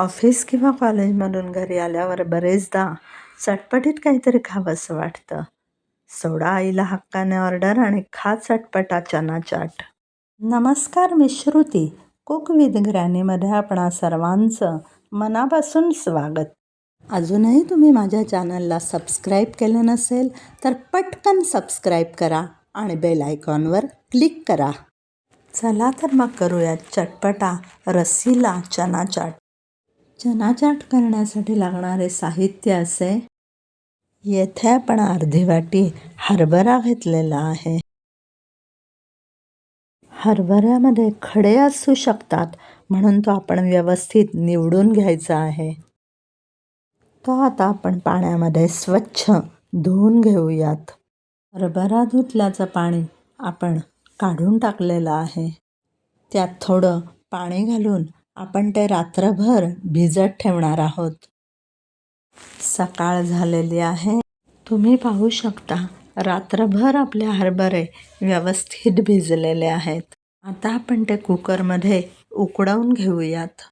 Office किंवा कॉलेजमधून घरी आल्यावर बरेचदा चटपटीत काहीतरी खावंसं वाटतं. सोडा आईला हक्काने ऑर्डर आणि खा चटपटा चना चाट नमस्कार मी श्रुती. कुक विथ ग्रॅनीमध्ये आपणा सर्वांचं मनापासून स्वागत. अजूनही तुम्ही माझ्या चॅनलला सबस्क्राईब केलं नसेल तर पटकन सबस्क्राईब करा आणि बेल आयकॉनवर क्लिक करा. चला तर मग करूयात चटपटा रस्सीला चना चाट चनाचाट करण्यासाठी लागणारे साहित्य असे येथे आपण अर्धी वाटी हरभरा घेतलेला आहे. हरभऱ्यामध्ये खडे असू शकतात म्हणून तो आपण व्यवस्थित निवडून घ्यायचा आहे. तो आता आपण पाण्यामध्ये स्वच्छ धुवून घेऊयात. हरभरा धुतल्याचं पाणी आपण काढून टाकलेलं आहे. त्यात थोडं पाणी घालून आपण ते रात्रभर भिजत ठेवणार आहोत. सकाळ झालेली आहे. तुम्ही पाहू शकता रात्रभर आपले हरभरे व्यवस्थित भिजलेले आहेत. आता आपण ते कुकरमध्ये उकडवून घेऊयात.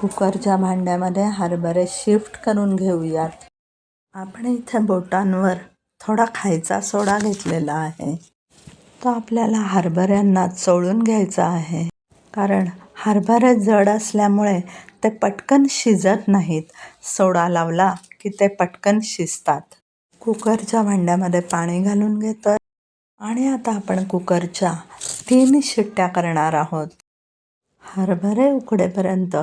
कुकरच्या भांड्यामध्ये हरभरे शिफ्ट करून घेऊयात. आपण इथे बोटांवर थोडा खायचा सोडा घेतलेला आहे. तो आपल्याला हरभऱ्यांना चोळून घ्यायचा आहे. कारण हरभरे जड असल्यामुळे ते पटकन शिजत नाहीत. सोडा लावला की ते पटकन शिजतात. कुकरच्या भांड्यामध्ये पाणी घालून घेतो आणि आता आपण कुकरच्या तीन शिट्ट्या करणार आहोत. हरभरे उकडेपर्यंत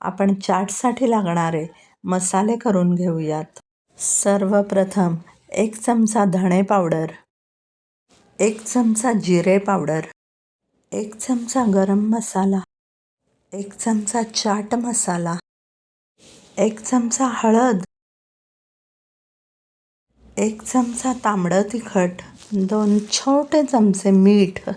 आपण चाटसाठी लागणारे मसाले करून घेऊयात. सर्वप्रथम एक चमचा धणे पावडर एक चमचा जिरे पावडर एक चमचा गरम मसाला एक चमचा चाट मसाला एक चमचा हळद एक चमचा तांबडं तिखट दोन छोटे चमचे मीठ.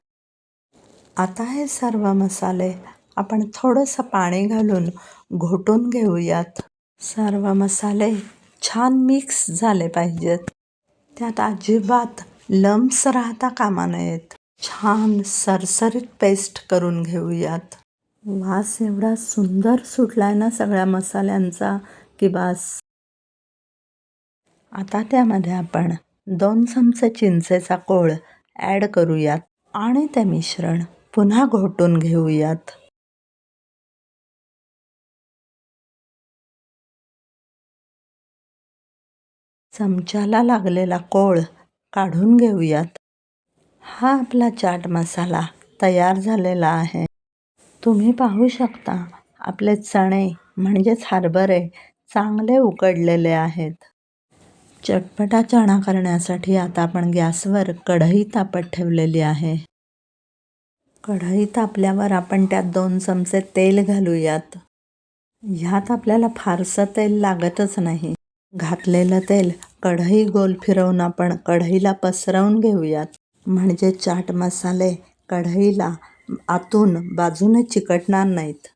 आता हे सर्व मसाले आपण थोडंसं पाणी घालून घोटून घेऊयात. सर्व मसाले छान मिक्स झाले पाहिजेत. त्यात अजिबात लम्स राहता कामा नयेत. छान सरसरीत पेस्ट करून घेऊयात. वास एवढा सुंदर सुटलाय ना सगळ्या मसाल्यांचा की बास आता त्यामध्ये आपण दोन चमचे चिंचेचा कोळ ॲड करूयात आणि ते मिश्रण पुन्हा घोटून घेऊयात. चमच्याला लागलेला कोळ काढून घेऊयात. हा आपला चाट मसाला तयार झालेला आहे. तुम्ही पाहू शकता आपले चणे म्हणजेच हरभरे चांगले उकडलेले आहेत. चटपटा चणा करण्यासाठी आता आपण गॅसवर कढई तापत ठेवलेली आहे. कढई तापल्यावर आपण त्यात दोन चमचे तेल घालूयात. ह्यात आपल्याला फारसं तेल लागतच नाही. घातलेलं तेल कढई गोल फिरवून आपण कढईला पसरवून घेऊयात. म्हणजे चाट मसाले कढईला आतून बाजूने चिकटणार नाहीत.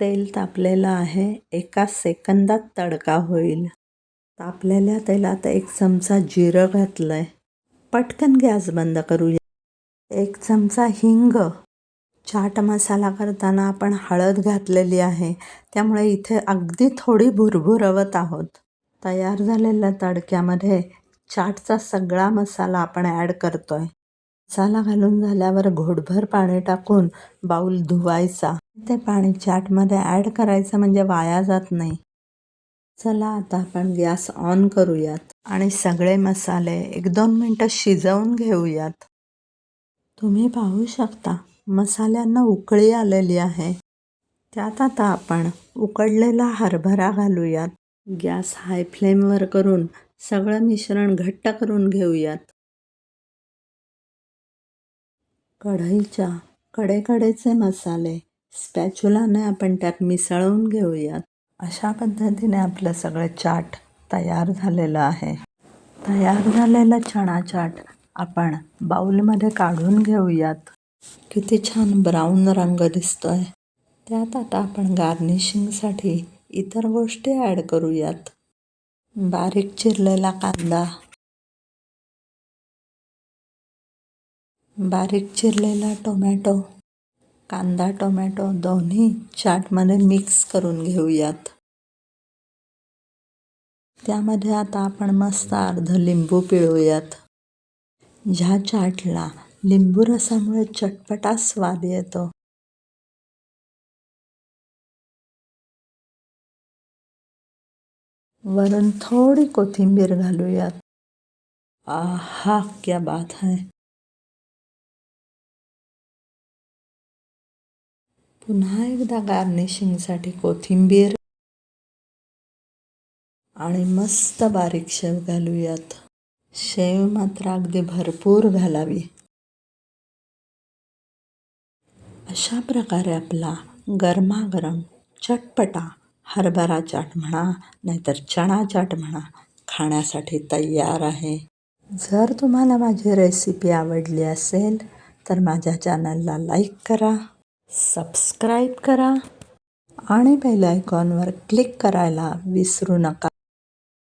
तेल तापलेलं आहे एका सेकंदात तडका होईल. तापलेल्या तेलात एक चमचा जिरं घातलं आहे पटकन गॅस बंद करूया. एक चमचा हिंग. चाट मसाला करताना आपण हळद घातलेली आहे. त्यामुळे इथे अगदी थोडी भुरभुरवत आहोत. तयार झालेल्या तडक्यामध्ये चाटचा सगळा मसाला आपण ॲड करतो आहे मसाला घालून झाल्यावर घोटभर पाणी टाकून बाऊल धुवायचा. ते पाणी चाटमध्ये ॲड करायचं म्हणजे वाया जात नाही. चला आता आपण गॅस ऑन करूयात आणि सगळे मसाले एक दोन मिनटं शिजवून घेऊयात. तुम्ही पाहू शकता मसाल्यांना उकळी आलेली आहे. त्यात आता आपण उकडलेला हरभरा घालूयात. गॅस हाय फ्लेमवर करून सगळं मिश्रण घट्ट करून घेऊयात. कढईच्या कडेकडेचे मसाले स्पॅच्युलाने आपण त्यात मिसळून घेऊयात. अशा पद्धतीने आपलं सगळं चाट तयार झालेलं आहे. तयार झालेलं चणा चाट आपण बाऊलमध्ये काढून घेऊयात. किती छान ब्राऊन रंग दिसतोय. त्यात आता आपण गार्निशिंगसाठी इतर गोष्टी ॲड करूयात. बारीक चिरलेला कांदा बारीक चिरलेला टोमॅटो कांदा टोमॅटो दोन्ही चाटमध्ये मिक्स करून घेऊयात. त्यामध्ये आता आपण मस्त अर्ध लिंबू पिळूयात. ह्या चाटला लिंबू रसामुळे चटपटा स्वाद येतो. वरून थोडी कोथिंबीर घालूयात. आहा क्या बात है. पुन्हा एकदा गार्निशिंगसाठी कोथिंबीर आणि मस्त बारीक शेव घालूयात. शेव मात्र अगदी भरपूर घालावी. अशा प्रकारे आपला गरमागरम चटपटा हरभरा चाट म्हणा नाहीतर चणा चाट म्हणा खाण्यासाठी तयार आहे. जर तुम्हाला माझी रेसिपी आवडली असेल तर माझ्या चॅनलला लाईक करा. सबस्क्राईब करा आणि बेल आयकॉनवर क्लिक करायला विसरू नका.